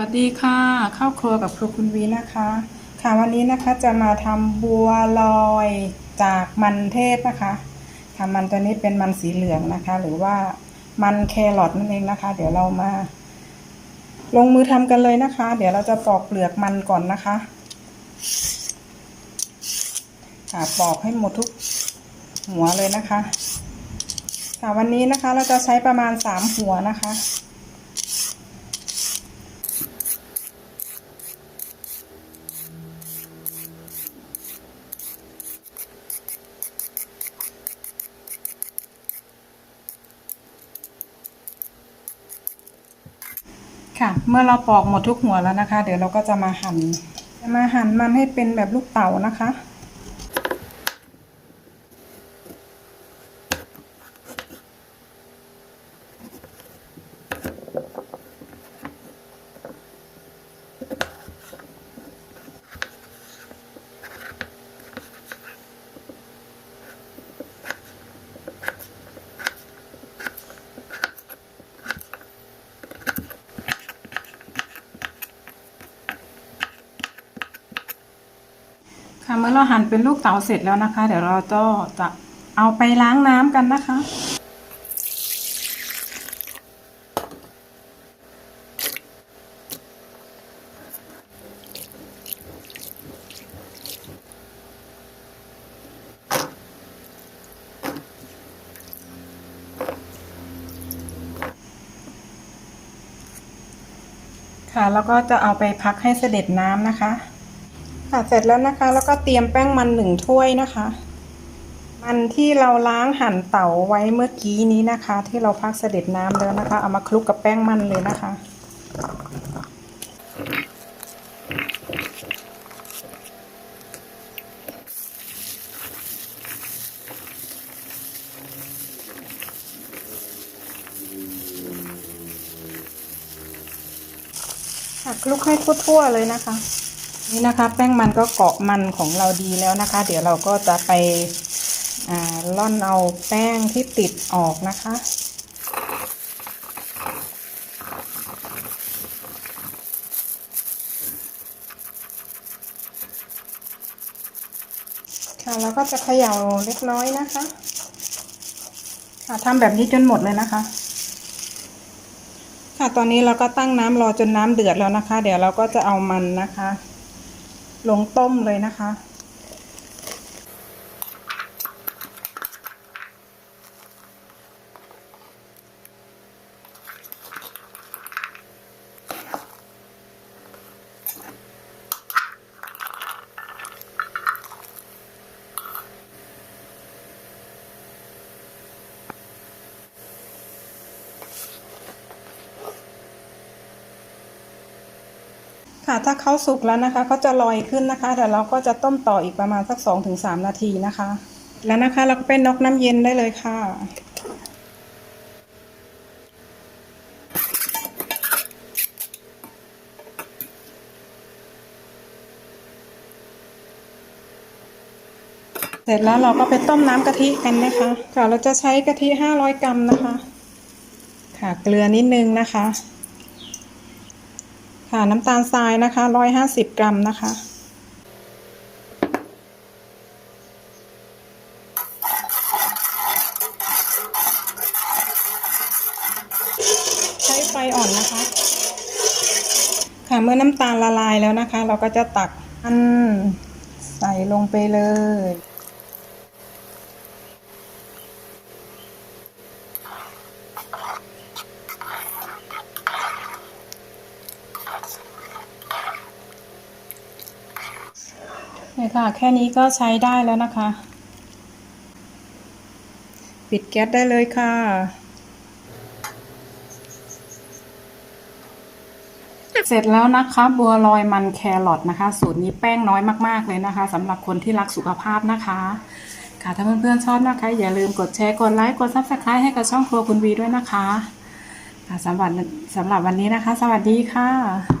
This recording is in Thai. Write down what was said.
วัสดีค่ะข้าวครัวกับครูคุณวีนะคะ ค่ะวันนี้นะคะจะมาทำบัวลอยจากมันเทศนะคะค่ะมันตัวนี้เป็นมันสีเหลืองนะคะ หรือว่ามันแครอทนั่นเองนะคะ เดี๋ยวเรามา ลงมือทำกันเลยนะคะ เดี๋ยวเราจะปอกเปลือกมันก่อนนะคะ ค่ะปอกให้หมดทุกหัวเลยนะคะ ค่ะวันนี้นะคะเราจะใช้ประมาณสามหัวนะคะ ค่ะ เมื่อเราปอกหมดทุกหัวแล้วนะคะ เดี๋ยวเราก็จะมาหั่นจะมาหั่นมันให้เป็นแบบลูกเต๋านะคะ มื่อเราหั่นเป็นลูกเต๋าเสร็จแล้วนะคะ เดี๋ยวเราก็จะเอาไปล้างน้ำกันนะคะ ค่ะ แล้วก็จะเอาไปพักให้เสด็จน้ำนะคะ ค่ะเสร็จแล้วนะคะ แล้วก็เตรียมแป้งมันหนึ่งถ้วยนะคะ มันที่เราล้างหั่นเต๋าไว้เมื่อกี้นี้นะคะ ที่เราพักเสด็จน้ำแล้วนะคะ เอามาคลุกกับแป้งมันเลยนะคะค่ะคลุกให้ทั่วๆเลยนะคะ นี่นะคะแป้งมันก็เกาะมันของเราดีแล้วนะคะ เดี๋ยวเราก็จะไปล่อนเอาแป้งที่ติดออกนะคะค่ะแล้วก็จะเขย่าเล็กน้อยนะคะค่ะทำแบบนี้จนหมดเลยนะคะค่ะตอนนี้เราก็ตั้งน้ำรอจนน้ำเดือดแล้วนะคะ เดี๋ยวเราก็จะเอามันนะคะ ลงต้มเลยนะคะ ค่ะถ้าเขาสุกแล้วนะคะเขาจะลอยขึ้นนะคะแต่เราก็จะต้มต่ออีกประมาณสักสองถึงสามนาทีนะคะ แล้วนะคะเราก็ไปนอกน้ำเย็นได้เลยค่ะเสร็จแล้วเราก็ไปต้มน้ำกะทิกันนะคะ ค่ะเราจะใช้กะทิห้าร้อยกรัมนะคะ ค่ะเกลือนิดนึงนะคะ ค่ะน้ำตาลทรายนะคะร้อยห้าสิบกรัมนะคะใช้ไฟอ่อนนะคะ ค่ะเมื่อน้ำตาลละลายแล้วนะคะ เราก็จะตักอันใส่ลงไปเลย นี่ค่ะ แค่นี้ก็ใช้ได้แล้วนะคะ ปิดแก๊สได้เลยค่ะ เสร็จแล้วนะคะ บัวลอยมันแครอทนะคะ สูตรนี้แป้งน้อยมากๆเลยนะคะสำหรับคนที่รักสุขภาพนะคะ ค่ะถ้าเพื่อนๆชอบนะคะ อย่าลืมกดแชร์กดไลค์กดซับสไครต์ให้กับช่องครัวคุณวีด้วยนะคะค่ะสำหรับสำหรับวันนี้นะคะ สวัสดีค่ะ